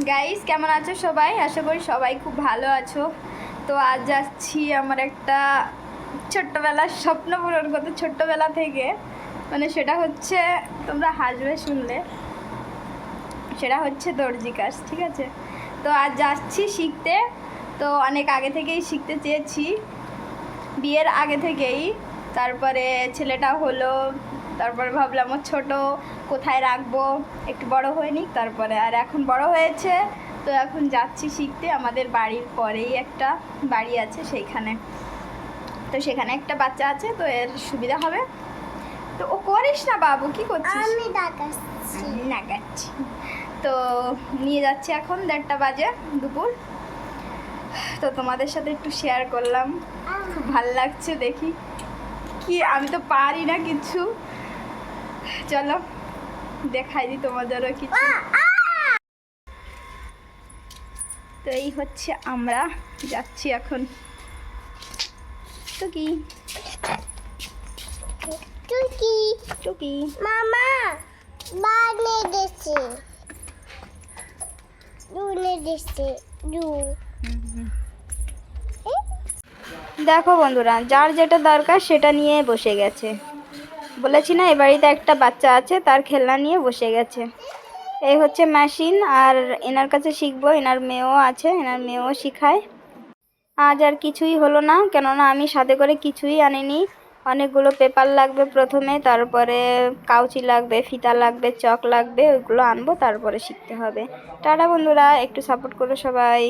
Guys কেমন আছো সবাই? আশা করি সবাই খুব ভালো আছো। তো আজ যাচ্ছি আমার একটা ছোট্টবেলার স্বপ্ন পূরণ করতে, ছোট্টবেলা থেকে। মানে সেটা হচ্ছে, তোমরা হাসবে শুনলে। সেটা হচ্ছে দর্জি কাজ, ঠিক আছে? তো আজ যাচ্ছি শিখতে। তো অনেক আগে থেকেই শিখতে চেয়েছি। বিয়ের আগে থেকেই। তারপরে ছেলেটা হলো তারপরে ভাবলাম ও ছোটো কোথায় রাখব? একটু বড় হয়ে নিক তারপরে আর এখন বড় হয়েছে। তো এখন যাচ্ছি শিখতে আমাদের বাড়ির পরেই একটা বাড়ি আছে সেইখানে। তো সেখানে একটা বাচ্চা আছে তো এর সুবিধা হবে। তো ও করিস না বাবু কি করছিস? আমি নাগাচ্ছি তো নিয়ে যাচ্ছি এখন দেড়টা বাজে দুপুর। তো তোমাদের সাথে একটু শেয়ার করলাম। খুব ভালো লাগছে দেখি। কি আমি তো পারি না কিছু। চলো দেখাই দিই তোমাদেরও কিছু। তো এই হচ্ছে আমরা যাচ্ছি এখন। তো কি তুই কি টুকি। মামা বানে দিছে দুনে দিছে দু। দেখো বন্ধুরা যার যেটা দরকার সেটা নিয়ে বসে গেছে। বলেছি না, এ বাড়িতে একটা বাচ্চা আছে, তার খেলনা নিয়ে বসে গেছে। এই হচ্ছে মেশিন আর এনার কাছে শিখব, এনার মেয়েও আছে, এনার মেয়েও শিখায়। আজ আর কিছুই হলো না, কেননা আমি সাথে করে কিছুই আনিনি। অনেকগুলো পেপার লাগবে প্রথমে, তারপরে কাউচি লাগবে, ফিতা লাগবে, চক লাগবে, ওইগুলো আনব, তারপরে শিখতে হবে। টাটা বন্ধুরা, একটু সাপোর্ট করো সবাই।